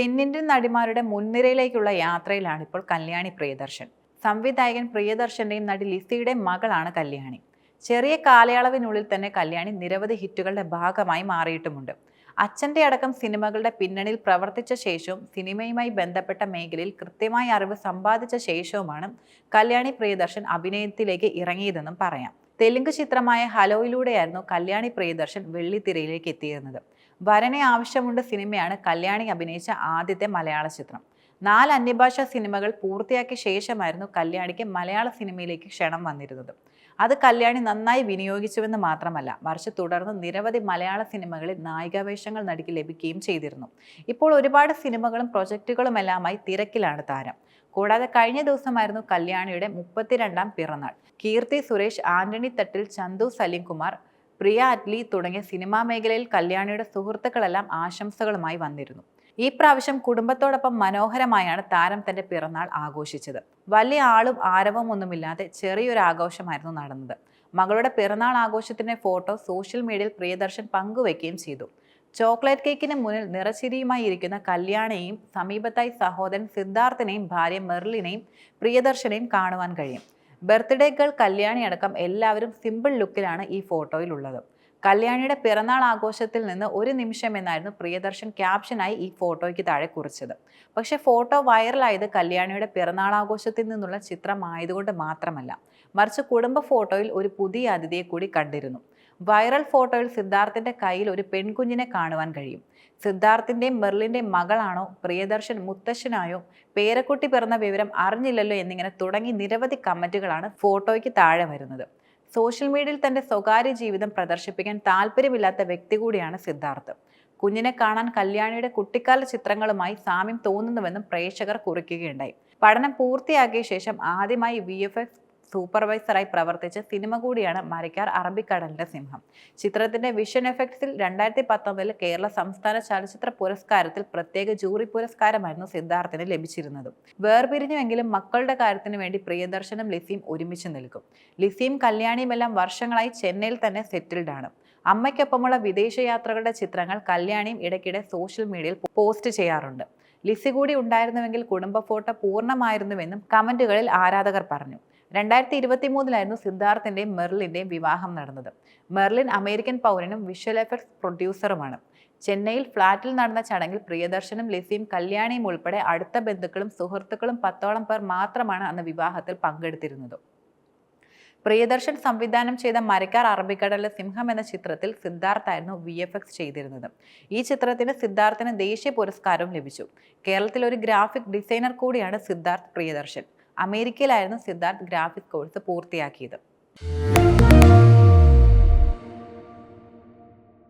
തെന്നിന്ത്യൻ നടിമാരുടെ മുൻനിരയിലേക്കുള്ള യാത്രയിലാണ് ഇപ്പോൾ കല്യാണി പ്രിയദർശൻ. സംവിധായകൻ പ്രിയദർശന്റെയും നടി ലിസിയുടെയും മകളാണ് കല്യാണി. ചെറിയ കാലയളവിനുള്ളിൽ തന്നെ കല്യാണി നിരവധി ഹിറ്റുകളുടെ ഭാഗമായി മാറിയിട്ടുമുണ്ട്. അച്ഛന്റെ അടക്കം സിനിമകളുടെ പിന്നണിയിൽ പ്രവർത്തിച്ച ശേഷവും സിനിമയുമായി ബന്ധപ്പെട്ട മേഖലയിൽ കൃത്യമായ അറിവ് സമ്പാദിച്ച ശേഷവുമാണ് കല്യാണി പ്രിയദർശൻ അഭിനയത്തിലേക്ക് ഇറങ്ങിയതെന്നും പറയാം. തെലുങ്ക് ചിത്രമായ ഹലോയിലൂടെയായിരുന്നു കല്യാണി പ്രിയദർശൻ വെള്ളിത്തിരയിലേക്ക് എത്തിയിരുന്നത്. വരനെ ആവശ്യമുണ്ട് സിനിമയാണ് കല്യാണി അഭിനയിച്ച ആദ്യത്തെ മലയാള ചിത്രം. നാല് അന്യഭാഷാ സിനിമകൾ പൂർത്തിയാക്കിയ ശേഷമായിരുന്നു കല്യാണിക്ക് മലയാള സിനിമയിലേക്ക് ക്ഷണം വന്നിരുന്നത്. അത് കല്യാണി നന്നായി വിനിയോഗിച്ചുവെന്ന് മാത്രമല്ല മറിച്ച് തുടർന്ന് നിരവധി മലയാള സിനിമകളിൽ നായികാവേഷങ്ങൾ നടിക്ക് ലഭിക്കുകയും ചെയ്തിരുന്നു. ഇപ്പോൾ ഒരുപാട് സിനിമകളും പ്രൊജക്റ്റുകളുമെല്ലാമായി തിരക്കിലാണ് താരം. കൂടാതെ കഴിഞ്ഞ ദിവസമായിരുന്നു കല്യാണിയുടെ മുപ്പത്തിരണ്ടാം പിറന്നാൾ. കീർത്തി സുരേഷ് ആന്റണി തട്ടിൽ ചന്തു സലീംകുമാർ പ്രിയ അറ്റ്ലി തുടങ്ങിയ സിനിമാ മേഖലയിൽ കല്യാണിയുടെ സുഹൃത്തുക്കളെല്ലാം ആശംസകളുമായി വന്നിരുന്നു. ഈ പ്രാവശ്യം കുടുംബത്തോടൊപ്പം മനോഹരമായാണ് താരം തന്റെ പിറന്നാൾ ആഘോഷിച്ചത്. വലിയ ആളും ആരവം ഒന്നുമില്ലാതെ ചെറിയൊരു ആഘോഷമായിരുന്നു നടന്നത്. മകളുടെ പിറന്നാൾ ആഘോഷത്തിന്റെ ഫോട്ടോ സോഷ്യൽ മീഡിയയിൽ പ്രിയദർശൻ പങ്കുവയ്ക്കുകയും ചെയ്തു. ചോക്ലേറ്റ് കേക്കിന് മുന്നിൽ നിറച്ചിരിയുമായി ഇരിക്കുന്ന കല്യാണയെയും സമീപത്തായി സഹോദരൻ സിദ്ധാർത്ഥിനെയും ഭാര്യ മെർലിനെയും പ്രിയദർശനെയും കാണുവാൻ കഴിയും. ബർത്ത്ഡേ ഗേൾ കല്യാണി അടക്കം എല്ലാവരും സിമ്പിൾ ലുക്കിലാണ് ഈ ഫോട്ടോയിലുള്ളത്. കല്യാണിയുടെ പിറന്നാൾ ആഘോഷത്തിൽ നിന്ന് ഒരു നിമിഷം എന്നായിരുന്നു പ്രിയദർശൻ ക്യാപ്ഷനായി ഈ ഫോട്ടോയ്ക്ക് താഴെ കുറിച്ചത്. പക്ഷെ ഫോട്ടോ വൈറലായത് കല്യാണിയുടെ പിറന്നാൾ ആഘോഷത്തിൽ നിന്നുള്ള ചിത്രമായതുകൊണ്ട് മാത്രമല്ല മറിച്ച് കുടുംബ ഫോട്ടോയിൽ ഒരു പുതിയ അതിഥിയെ കൂടി കണ്ടിരുന്നു. വൈറൽ ഫോട്ടോയിൽ സിദ്ധാർത്ഥിന്റെ കയ്യിൽ ഒരു പെൺകുഞ്ഞിനെ കാണുവാൻ കഴിയും. സിദ്ധാർത്ഥിന്റെയും മെർലിന്റെയും മകളാണോ പ്രിയദർശൻ മുത്തശ്ശനായോ പേരക്കുട്ടി പിറന്ന വിവരം അറിഞ്ഞില്ലല്ലോ എന്നിങ്ങനെ തുടങ്ങി നിരവധി കമന്റുകളാണ് ഫോട്ടോയ്ക്ക് താഴെ വരുന്നത്. സോഷ്യൽ മീഡിയയിൽ തന്റെ സ്വകാര്യ ജീവിതം പ്രദർശിപ്പിക്കാൻ താല്പര്യമില്ലാത്ത വ്യക്തി കൂടിയാണ് സിദ്ധാർത്ഥ്. കുഞ്ഞിനെ കാണാൻ കല്യാണിയുടെ കുട്ടിക്കാല ചിത്രങ്ങളുമായി സാമ്യം തോന്നുന്നുവെന്നും പ്രേക്ഷകർ കുറിക്കുകയുണ്ടായി. പഠനം പൂർത്തിയാക്കിയ ശേഷം ആദ്യമായി വി എഫ് എക്സ് സൂപ്പർവൈസറായി പ്രവർത്തിച്ച സിനിമ കൂടിയാണ് മരക്കാർ അറബിക്കടലിന്റെ സിംഹം. ചിത്രത്തിന്റെ വിഷൻ എഫക്ട്സിൽ രണ്ടായിരത്തി പത്തൊമ്പതിൽ കേരള സംസ്ഥാന ചലച്ചിത്ര പുരസ്കാരത്തിൽ പ്രത്യേക ജൂറി പുരസ്കാരമായിരുന്നു സിദ്ധാർത്ഥിന് ലഭിച്ചിരുന്നത്. വേർപിരിഞ്ഞുവെങ്കിലും മക്കളുടെ കാര്യത്തിന് വേണ്ടി പ്രിയദർശനും ലിസിയും ഒരുമിച്ച് നിൽക്കും. ലിസിയും കല്യാണിയുമെല്ലാം വർഷങ്ങളായി ചെന്നൈയിൽ തന്നെ സെറ്റിൽഡ് ആണ്. അമ്മയ്ക്കൊപ്പമുള്ള വിദേശയാത്രകളുടെ ചിത്രങ്ങൾ കല്യാണിയും ഇടയ്ക്കിടെ സോഷ്യൽ മീഡിയയിൽ പോസ്റ്റ് ചെയ്യാറുണ്ട്. ലിസി കൂടി ഉണ്ടായിരുന്നുവെങ്കിൽ കുടുംബ ഫോട്ടോ പൂർണമായിരുന്നുവെന്നും കമന്റുകളിൽ ആരാധകർ പറഞ്ഞു. രണ്ടായിരത്തി ഇരുപത്തി മൂന്നിലായിരുന്നു സിദ്ധാർത്ഥിന്റെയും മെർലിന്റെയും വിവാഹം നടന്നത്. മെർലിൻ അമേരിക്കൻ പൗരനും വിഷ്വൽ എഫക്ട്സ് പ്രൊഡ്യൂസറുമാണ്. ചെന്നൈയിൽ ഫ്ളാറ്റിൽ നടന്ന ചടങ്ങിൽ പ്രിയദർശനും ലിസിയും കല്യാണിയും ഉൾപ്പെടെ അടുത്ത ബന്ധുക്കളും സുഹൃത്തുക്കളും പത്തോളം പേർ മാത്രമാണ് അന്ന് വിവാഹത്തിൽ പങ്കെടുത്തിരുന്നത്. പ്രിയദർശൻ സംവിധാനം ചെയ്ത മരക്കാർ അറബിക്കടലിലെ സിംഹം എന്ന ചിത്രത്തിൽ സിദ്ധാർത്ഥായിരുന്നു വി എഫ് എക്സ് ചെയ്തിരുന്നത്. ഈ ചിത്രത്തിന് സിദ്ധാർത്ഥിന് ദേശീയ പുരസ്കാരവും ലഭിച്ചു. കേരളത്തിൽ ഒരു ഗ്രാഫിക് ഡിസൈനർ കൂടിയാണ് സിദ്ധാർത്ഥ് പ്രിയദർശൻ. അമേരിക്കയിലായിരുന്നു സിദ്ധാർത്ഥ് ഗ്രാഫിക് കോഴ്സ് പൂർത്തിയാക്കിയത്.